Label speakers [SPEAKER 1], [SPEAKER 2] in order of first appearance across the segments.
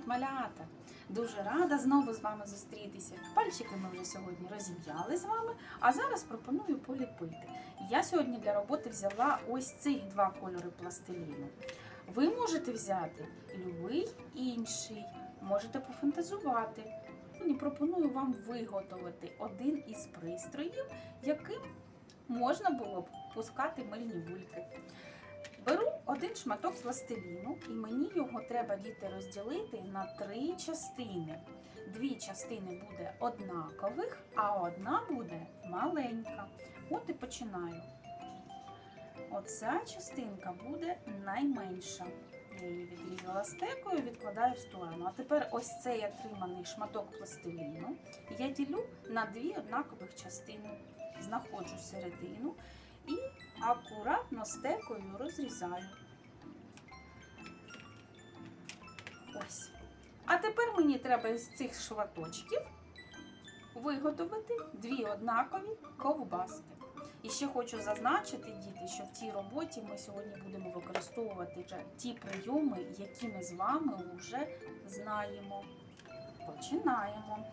[SPEAKER 1] Привіт, малята! Дуже рада знову з вами зустрітися. Пальчики ми вже сьогодні розім'яли з вами, а зараз пропоную поліпити. Я сьогодні для роботи взяла ось цих два кольори пластиліну. Ви можете взяти любий інший, можете пофантазувати. І пропоную вам виготовити один із пристроїв, яким можна було б пускати мильні бульки. Беру один шматок пластиліну, і мені його треба діти розділити на три частини. Дві частини буде однакових, а одна буде маленька. От і починаю. Оця частинка буде найменша. Я її відрізала стекою, відкладаю в сторону. А тепер ось цей отриманий шматок пластиліну я ділю на дві однакових частини. Знаходжу середину і акуратно стекою розрізаю. Ось. А тепер мені треба з цих шматочків виготовити дві однакові ковбаски. І ще хочу зазначити, діти, що в цій роботі ми сьогодні будемо використовувати вже ті прийоми, які ми з вами вже знаємо. Починаємо.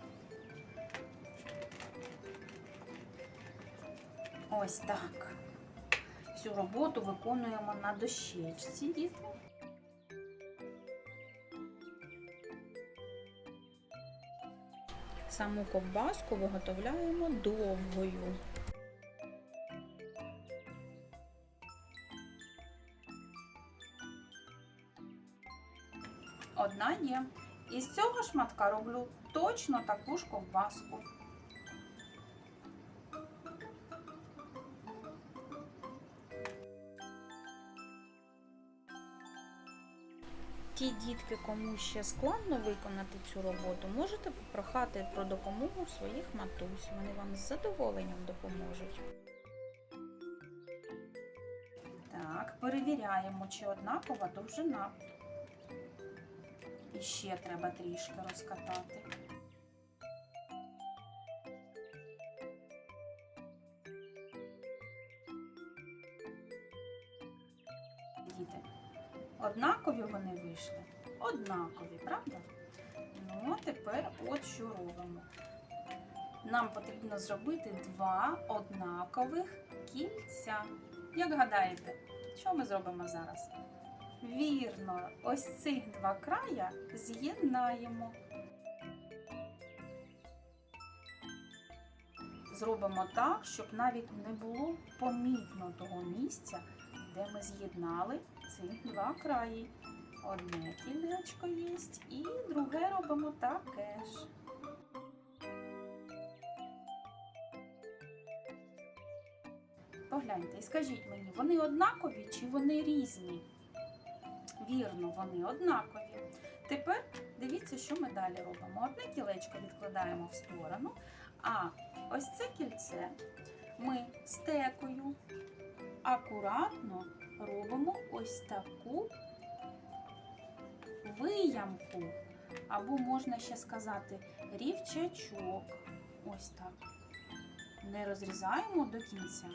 [SPEAKER 1] Ось так. Всю роботу виконуємо на дощечці. Саму ковбаску виготовляємо довгою. Одна є. Із цього шматка роблю точно таку ж ковбаску. Ті дітки, кому ще складно виконати цю роботу, можете попрохати про допомогу своїх матусь. Вони вам з задоволенням допоможуть. Так, перевіряємо, чи однакова довжина. І ще треба трішки розкатати. Однакові вони вийшли? Однакові, правда? Ну, тепер от що робимо. Нам потрібно зробити два однакових кільця. Як гадаєте, що ми зробимо зараз? Вірно, ось цих два края з'єднаємо. Зробимо так, щоб навіть не було помітно того місця, де ми з'єднали ці два краї. Одне кілечко є, і друге робимо таке ж. Погляньте і скажіть мені, вони однакові чи вони різні? Вірно, вони однакові. Тепер дивіться, що ми далі робимо. Одне кілечко відкладаємо в сторону, а ось це кільце ми стекою акуратно робимо ось таку виямку. Або можна ще сказати рівчачок. Ось так. Не розрізаємо до кінця.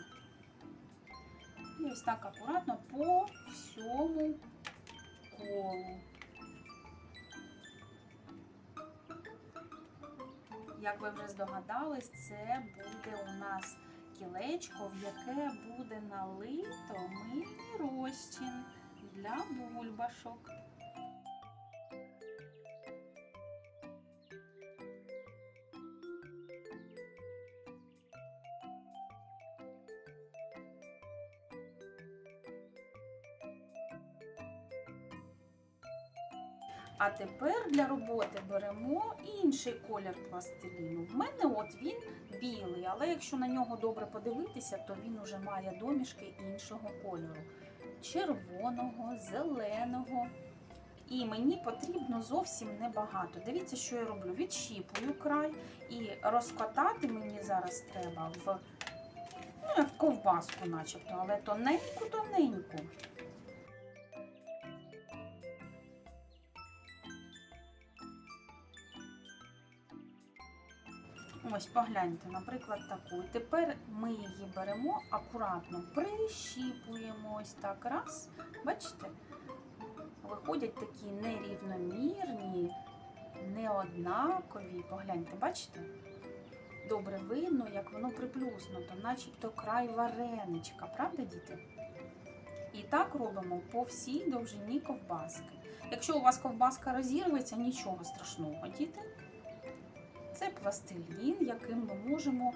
[SPEAKER 1] І ось так акуратно по всьому колу. Як ви вже здогадались, це буде у нас кілечко, в яке буде налито мильний розчин для бульбашок. А тепер для роботи беремо інший колір пластиліну. В мене от він білий, але якщо на нього добре подивитися, то він уже має домішки іншого кольору: червоного, зеленого. І мені потрібно зовсім небагато. Дивіться, що я роблю. Відщіпую край і розкатати мені зараз треба в ну, як ковбаску, начебто, але тоненьку-тоненьку. Ось погляньте, наприклад, таку. І тепер ми її беремо акуратно, прищіпуємо ось так. Раз. Бачите? Виходять такі нерівномірні, неоднакові. Погляньте, бачите? Добре видно, як воно приплюснуто, начебто край вареничка, правда, діти? І так робимо по всій довжині ковбаски. Якщо у вас ковбаска розірветься, нічого страшного, діти. Це пластилін, яким ми можемо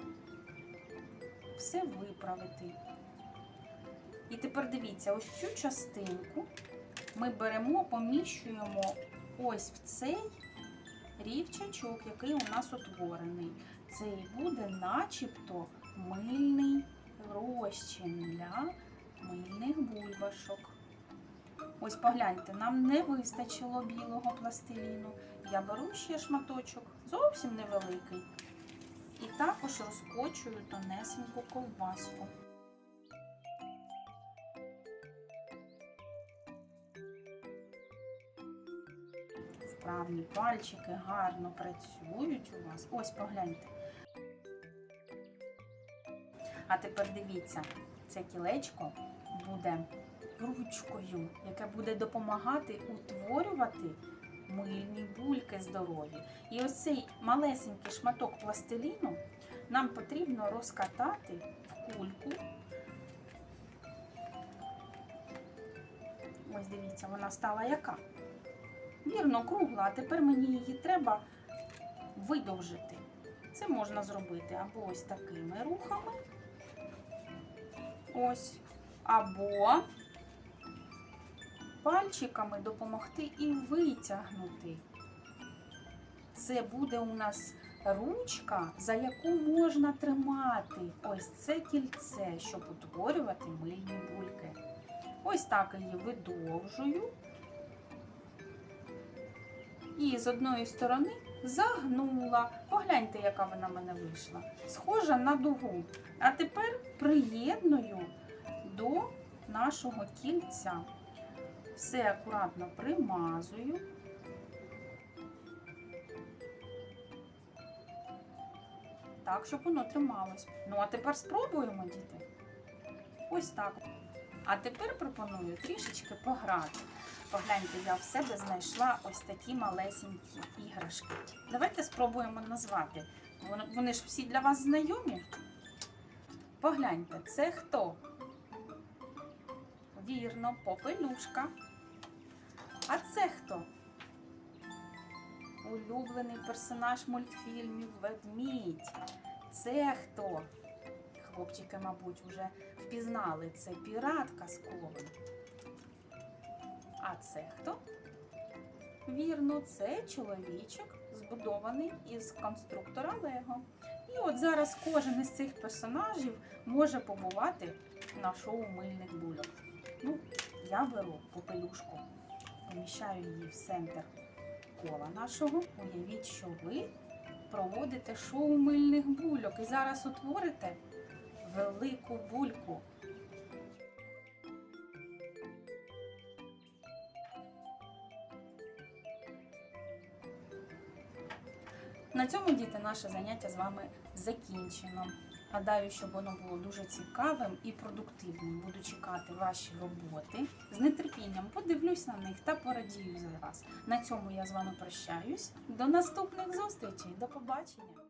[SPEAKER 1] все виправити. І тепер дивіться, ось цю частинку ми беремо, поміщуємо ось в цей рівчачок, який у нас утворений. Це і буде начебто мильний розчин для мильних бульбашок. Ось погляньте, нам не вистачило білого пластиліну. Я беру ще шматочок, зовсім невеликий. І також розкочую тонесеньку ковбаску. Вправні пальчики гарно працюють у вас. Ось погляньте. А тепер дивіться, це кілечко буде ручкою, яке буде допомагати утворювати мильні бульки здорові. І ось цей малесенький шматок пластиліну нам потрібно розкатати в кульку. Ось дивіться, вона стала яка? Вірно, кругла, а тепер мені її треба видовжити. Це можна зробити або ось такими рухами. Ось. Або пальчиками допомогти і витягнути. Це буде у нас ручка, за яку можна тримати ось це кільце, щоб утворювати мильні бульки. Ось так її видовжую. І з одної сторони загнула. Погляньте, яка вона в мене вийшла. Схожа на дугу. А тепер приєдную до нашого кільця. Все акуратно примазую. Так, щоб воно трималось. Ну, а тепер спробуємо, діти. Ось так. А тепер пропоную трішечки пограти. Погляньте, я в себе знайшла ось такі малесенькі іграшки. Давайте спробуємо назвати. Вони, ж всі для вас знайомі. Погляньте, це хто? Вірно, попелюшка. А це хто? Улюблений персонаж мультфільмів Ведмідь. Це хто? Хлопчики, мабуть, вже впізнали. Це піратка з колом. А це хто? Вірно, це чоловічок, збудований із конструктора Лего. І от зараз кожен із цих персонажів може побувати на шоу мильних бульок. Ну, я беру попелюшку, поміщаю її в центр кола нашого. Уявіть, що ви проводите шоу мильних бульок і зараз утворите велику бульку. На цьому діти наше заняття з вами закінчено. Гадаю, щоб воно було дуже цікавим і продуктивним. Буду чекати ваші роботи. З нетерпінням подивлюсь на них та порадію за вас. На цьому я з вами прощаюсь. До наступних зустрічей. До побачення!